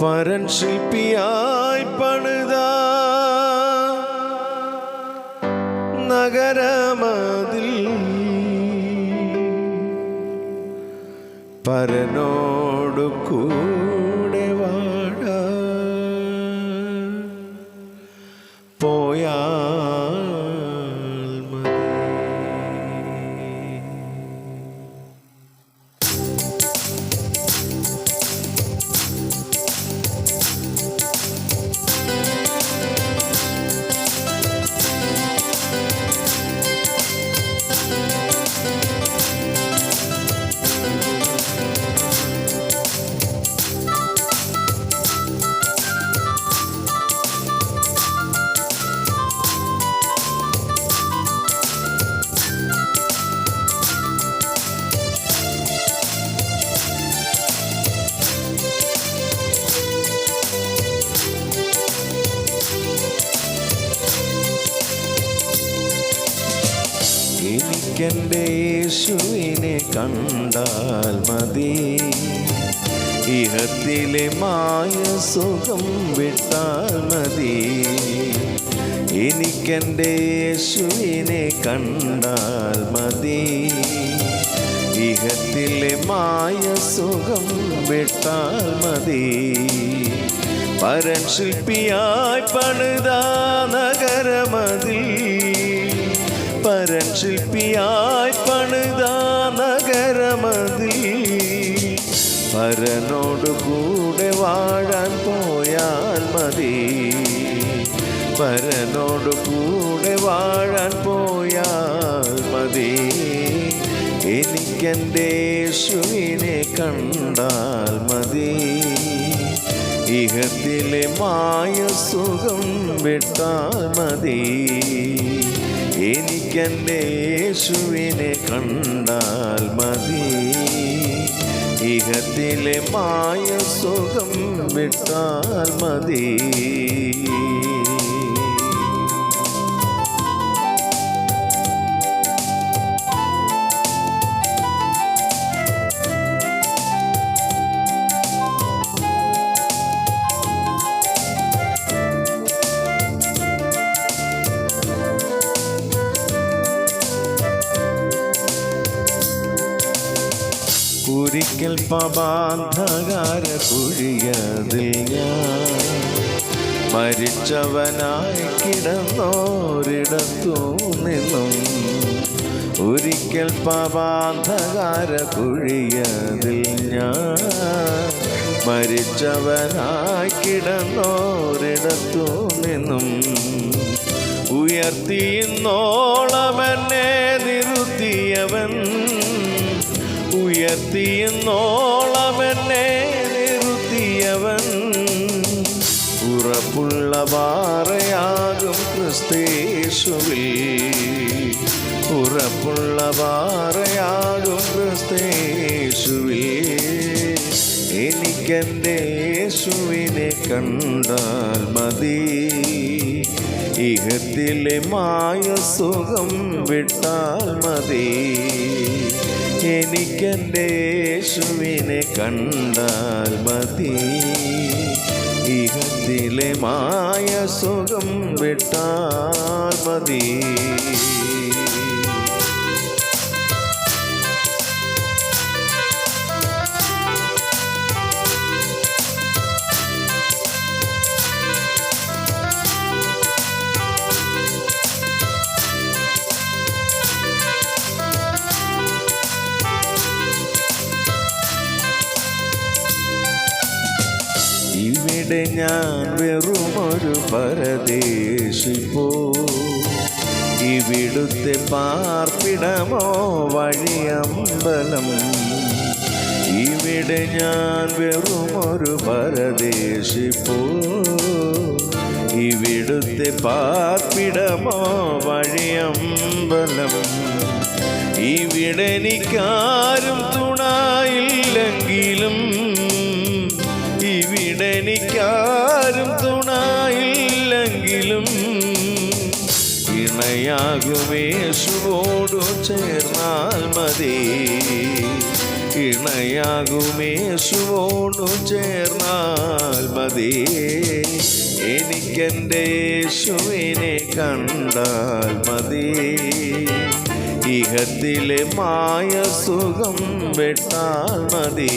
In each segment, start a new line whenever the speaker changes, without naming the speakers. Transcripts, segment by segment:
പരൻ ശില്പിയായി പണിത നഗരമതിൽ പരനോടു കൂടെ വാഴ യേശുവിനെ കണ്ടാൽ മതി. ഇഹത്തിലെ മായ സുഖം വിട്ടാൽ മതി. എനിക്കെന്റെ യേശുവിനെ കണ്ടാൽ മതി. ഇഹത്തിലെ മായ സുഖം വിട്ടാൽ മതി. പരൻ ശില്പിയായി പണിത നഗരമതിൽ പരൻ ശില്പിയായി പണിത നഗരമതി പരനോട് കൂടെ വാഴാൻ പോയാൽ മതി പരനോട് കൂടെ വാഴാൻ പോയാൽ മതി എനിക്കെന്റെ യേശുവിനെ കണ്ടാൽ മതി ഇഹത്തിലെ മായ സുഖം വിട്ടാൽ മതി എനിക്കെന്റെ യേശുവിനെ കണ്ടാൽ മതി. ഇഹത്തിലെ മായ സുഖം വിട്ടാൽ മതി. പബാന്ധകാര കുഴിയതിൽ ഞാൻ മരിച്ചവനായി കിടന്നോരിടത്തു നിന്നും ഒരിക്കൽ പാപാന്ധകാര കുഴിയതിൽ ഞാൻ മരിച്ചവനായി കിടന്നോരിടത്തു നിന്നും ഉയർത്തിയെന്നോളമെന്നെ നിർത്തിയവൻ ഉയർത്തിയെന്നോളമെന്നെ നിർത്തിയവൻ ഉറപ്പുള്ള പാറയാകും ക്രിസ്തേശുവിൽ ഉറപ്പുള്ള പാറയാകും ക്രിസ്തേശുവിൽ എനിക്കെന്റെ യേശുവിനെ കണ്ടാൽ മതി. ഇഹത്തിലെ മായ സുഖം വിട്ടാൽ മതി. എനിക്കെന്റെ യേശുവിനെ കണ്ടാൽ മതി. ഇഹത്തിലെ മായ സുഖം വിട്ടാൽ മതി. ഞാൻ വെറുമൊരു പരദേശിപ്പോ. ഇവിടുത്തെ പാർപ്പിടമോ വഴിയമ്പലം. ഇവിടെ ഞാൻ വെറുമൊരു പരദേശിപ്പോ. ഇവിടുത്തെ പാർപ്പിടമോ വഴിയമ്പലം. ഇവിടെ എനിക്കാരും ഇണയാകുമേശുവോടു ചേർന്നാൽ മതി. ഇണയാകുമേശുവോടു ചേർന്നാൽ മതി. എനിക്കെന്റെ യേശുവിനെ കണ്ടാൽ മതി. ഇഹത്തിലെ മായ സുഖം വെട്ടാൽ മതി.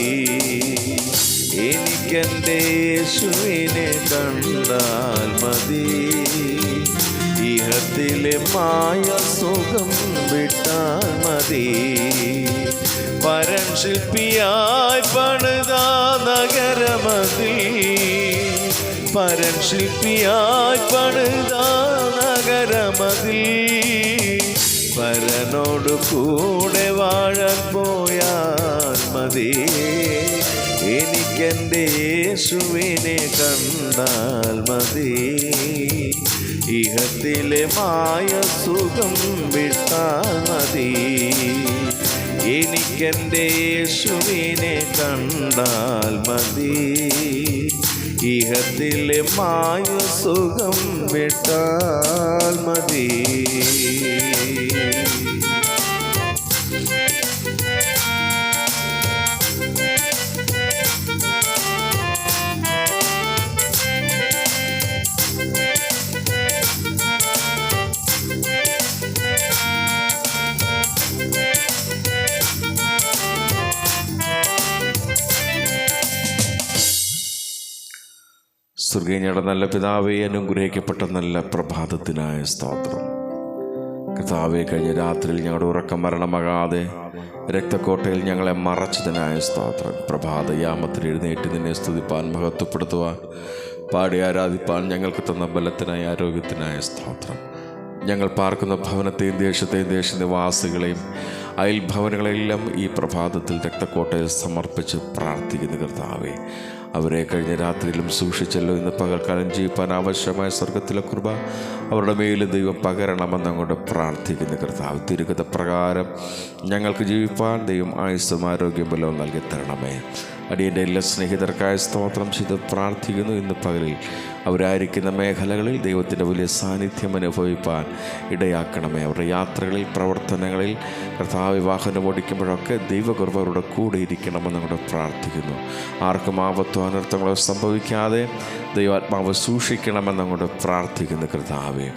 എനിക്കെന്റെ യേശുവിനെ കണ്ടാൽ മതി. ഇഹത്തിലെ മായ സുഖം വിട്ടാൽ മതി. പരൻ ശില്പിയായി പണിത നഗരമതി പരൻ ശില്പിയായി പണിത നഗരമതി പരനോട് കൂടെ വാഴാൻ പോയാൽ മതി. എനിക്കെന്റെ യേശുവിനെ കണ്ടാൽ മതി. ഇഹത്തിലെ മായ സുഖം വിട്ടാൽ മതി. എനിക്കെന്റെ യേശുവിനെ കണ്ടാൽ മതി. ഇഹത്തിലെ മായ സുഖം വിട്ടാൽ മതി. സ്വർഗീയയുടെ നല്ല പിതാവെ അനുഗ്രഹിക്കപ്പെട്ട നല്ല പ്രഭാതത്തിനായ സ്തോത്രം. കർത്താവെ കഴിഞ്ഞ രാത്രിയിൽ ഞങ്ങളുടെ ഉറക്കം മരണമാകാതെ രക്തക്കോട്ടയിൽ ഞങ്ങളെ മറച്ചതിനായ സ്തോത്രം. പ്രഭാത യാമത്തിൽ എഴുന്നേറ്റ് നിന്നെ സ്തുതിപ്പാൻ മഹത്വപ്പെടുത്തുവാൻ പാടി ആരാധിപ്പാൻ ഞങ്ങൾക്ക് തന്ന ബലത്തിനായ ആരോഗ്യത്തിനായ സ്തോത്രം. ഞങ്ങൾ പാർക്കുന്ന ഭവനത്തെയും ദേശത്തെയും ദേശനിവാസികളെയും അയൽഭവനങ്ങളെല്ലാം ഈ പ്രഭാതത്തിൽ രക്തക്കോട്ടയിൽ സമർപ്പിച്ച് പ്രാർത്ഥിക്കുന്ന കർത്താവെ. അവരെ കഴിഞ്ഞ രാത്രിയിലും സൂക്ഷിച്ചല്ലോ ഇന്ന് പകൽക്കാലം ജീവിപ്പാൻ ആവശ്യമായ സ്വർഗത്തിലെ കൃപ അവരുടെ മേൽ ദൈവം പകരണമെന്ന് അങ്ങോട്ട് പ്രാർത്ഥിക്കുന്ന കർത്താവ്. തിരുഗത പ്രകാരം ഞങ്ങൾക്ക് ജീവിപ്പാൻ ദൈവം ആയുസ്സും ആരോഗ്യം ബലവും നൽകി തരണമേ. അടിയന്റെ എല്ലാ സ്നേഹിതർക്കായ സ്തോത്രം ചെയ്ത് പ്രാർത്ഥിക്കുന്നു. ഇന്ന് പകലിൽ അവരായിരിക്കുന്ന മേഖലകളിൽ ദൈവത്തിന്റെ വലിയ സാന്നിധ്യം അനുഭവിപ്പാൻ ഇടയാക്കണമേ. അവരുടെ യാത്രകളിൽ പ്രവർത്തനങ്ങളിൽ കർത്താവ് വാഹനം ഓടിക്കുമ്പോഴൊക്കെ ദൈവകൃപ അവരുടെ കൂടെ ഇരിക്കണമെന്ന് കൂടെ പ്രാർത്ഥിക്കുന്നു. ആർക്കും ആപത്തോ അനർത്ഥങ്ങളോ സംഭവിക്കാതെ ദൈവാത്മാവ് സൂക്ഷിക്കണമെന്ന് അങ്ങോട്ട് പ്രാർത്ഥിക്കുന്നു കർത്താവെ.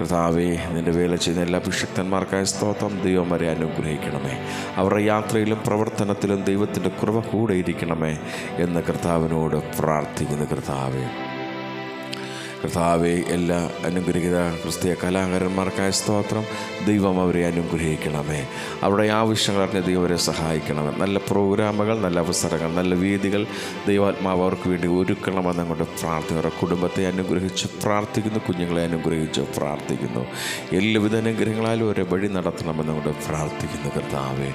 കർത്താവേ നിന്റെ വേല ചെയ്യുന്ന എല്ലാ അഭിഷക്തന്മാർക്കായ സ്തോത്രം. ദൈവം വരെ അനുഗ്രഹിക്കണമേ. അവരുടെ യാത്രയിലും പ്രവർത്തനത്തിലും ദൈവത്തിന്റെ കുറവ് കൂടെ ഇരിക്കണമേ എന്ന് കർത്താവിനോട് പ്രാർത്ഥിക്കുന്നു കർത്താവെ. കർത്താവെ എല്ലാ അനുഗ്രഹിത ക്രിസ്തീയ കലാകാരന്മാർക്കായ സ്തോത്രം ദൈവം അവരെ അനുഗ്രഹിക്കണമേ. അവരുടെ ആവശ്യങ്ങൾ അറിഞ്ഞ് ദൈവം അവരെ സഹായിക്കണമേ. നല്ല പ്രോഗ്രാമുകൾ നല്ല അവസരങ്ങൾ നല്ല വേദികൾ ദൈവാത്മാവ് അവർക്ക് വേണ്ടി ഒരുക്കണമെന്ന് അങ്ങോട്ട് പ്രാർത്ഥിക്കുന്നു. അവരുടെ കുടുംബത്തെ അനുഗ്രഹിച്ച് പ്രാർത്ഥിക്കുന്നു കുഞ്ഞുങ്ങളെ അനുഗ്രഹിച്ച് പ്രാർത്ഥിക്കുന്നു. എല്ലാവിധ അനുഗ്രഹങ്ങളാലും അവരെ വഴി നടത്തണമെന്ന് അങ്ങോട്ട് പ്രാർത്ഥിക്കുന്നു കർത്താവെ.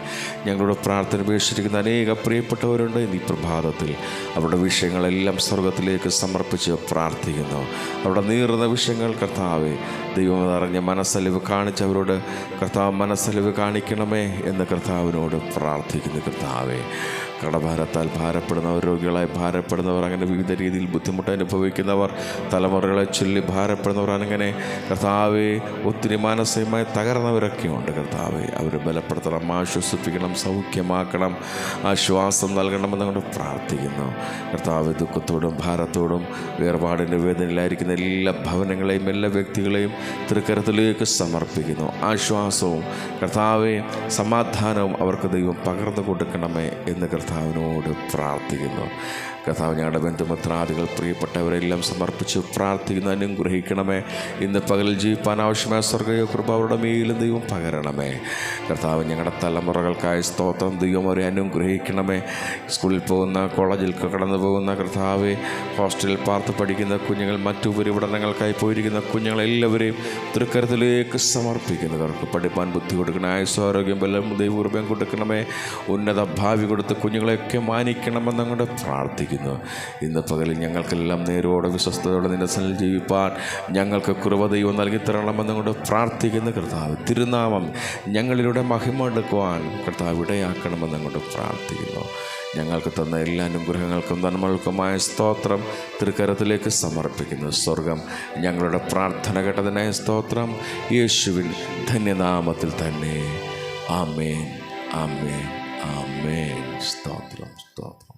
ഞങ്ങളുടെ പ്രാർത്ഥന ഉപേക്ഷിച്ചിരിക്കുന്ന അനേക പ്രിയപ്പെട്ടവരുണ്ട്. ഈ പ്രഭാതത്തിൽ അവരുടെ വിഷയങ്ങളെല്ലാം സ്വർഗത്തിലേക്ക് സമർപ്പിച്ച് പ്രാർത്ഥിക്കുന്നു. അവിടെ നീറുന്ന വിഷയങ്ങൾ കർത്താവെ ദൈവം അറിഞ്ഞ മനസ്സലിവ് കാണിച്ചവരോട് കർത്താവ് മനസ്സലിവ് കാണിക്കണമേ എന്ന് കർത്താവിനോട് പ്രാർത്ഥിക്കുന്നു കർത്താവെ. കടഭാരത്താൽ ഭാരപ്പെടുന്നവർ രോഗികളായി ഭാരപ്പെടുന്നവർ അങ്ങനെ വിവിധ രീതിയിൽ ബുദ്ധിമുട്ട് അനുഭവിക്കുന്നവർ തലമുറകളെ ചൊല്ലി ഭാരപ്പെടുന്നവർ അങ്ങനെ കർത്താവെ ഒത്തിരി മാനസികമായി തകർന്നവരൊക്കെയുണ്ട്. കർത്താവെ അവരെ ബലപ്പെടുത്തണം ആശ്വസിപ്പിക്കണം സൗഖ്യമാക്കണം ആശ്വാസം നൽകണമെന്ന് കൊണ്ട് പ്രാർത്ഥിക്കുന്നു. കർത്താവ് ദുഃഖത്തോടും ഭാരത്തോടും വേർപാടിന്റെ വേദനയിലായിരിക്കുന്ന എല്ലാ ഭവനങ്ങളെയും എല്ലാ വ്യക്തികളെയും തൃക്കരത്തിലേക്ക് സമർപ്പിക്കുന്നു. ആശ്വാസവും കർത്താവെ സമാധാനവും അവർക്ക് ദൈവം പകർന്നു കൊടുക്കണമേ എന്ന് കർത്താവിനോട് പ്രാർത്ഥിക്കുന്നു. കർത്താവ് ഞങ്ങളുടെ ബന്ധുമിത്രാദികൾ പ്രിയപ്പെട്ടവരെല്ലാം സമർപ്പിച്ച് പ്രാർത്ഥിക്കുന്നു അനുഗ്രഹിക്കണമേ. ഇന്ന് പകലിൽ ജീവിപ്പാൻ ആവശ്യമായ സ്വർഗീയ കൃപ അവരുടെ മേലും ദൈവം പകരണമേ. കർത്താവ് ഞങ്ങളുടെ തലമുറകൾക്കായി സ്തോത്രം ദൈവം അവരെ അനുഗ്രഹിക്കണമേ. സ്കൂളിൽ പോകുന്ന കോളേജിൽ കടന്നു പോകുന്ന കർത്താവ് ഹോസ്റ്റലിൽ പാർത്ത് പഠിക്കുന്ന കുഞ്ഞുങ്ങൾ മറ്റു ഉപരിപഠനങ്ങൾക്കായി പോയിരിക്കുന്ന കുഞ്ഞുങ്ങളെല്ലാവരെയും തൃക്കരത്തിലേക്ക് സമർപ്പിക്കുന്നു. അവർക്ക് പഠിപ്പാൻ ബുദ്ധി കൊടുക്കണം ആയുസ്വാരോഗ്യം ബലം ദൈവകൃപയം കൊടുക്കണമേ. ഉന്നത ഭാവി കൊടുത്ത് കുഞ്ഞുങ്ങളെയൊക്കെ മാനിക്കണമെന്ന് അങ്ങോട്ട് പ്രാർത്ഥിക്കുന്നു. ഇന്ന് പകലിൽ ഞങ്ങൾക്കെല്ലാം നേരോടെ വിശ്വസ്തയോടെ നിന്റെ സനിൽ ജീവിപ്പാൻ ഞങ്ങൾക്ക് കൃപ ദൈവം നൽകി തരണമെന്നങ്ങോട്ട് പ്രാർത്ഥിക്കുന്ന കർത്താവ്. തിരുനാമം ഞങ്ങളിലൂടെ മഹിമ എടുക്കുവാൻ കർത്താവ് ഇടയാക്കണമെന്ന് അങ്ങോട്ട് പ്രാർത്ഥിക്കുന്നു. ഞങ്ങൾക്ക് തന്ന എല്ലാ അനുഗ്രഹങ്ങൾക്കും നന്മകൾക്കുമായ സ്തോത്രം തൃക്കരത്തിലേക്ക് സമർപ്പിക്കുന്നു. സ്വർഗം ഞങ്ങളുടെ പ്രാർത്ഥന കേട്ടതിനായ സ്തോത്രം യേശുവിൻ ധന്യനാമത്തിൽ തന്നെ. ആമേൻ. ആമേൻ. ആമേൻ സ്തോത്രം സ്തോത്രം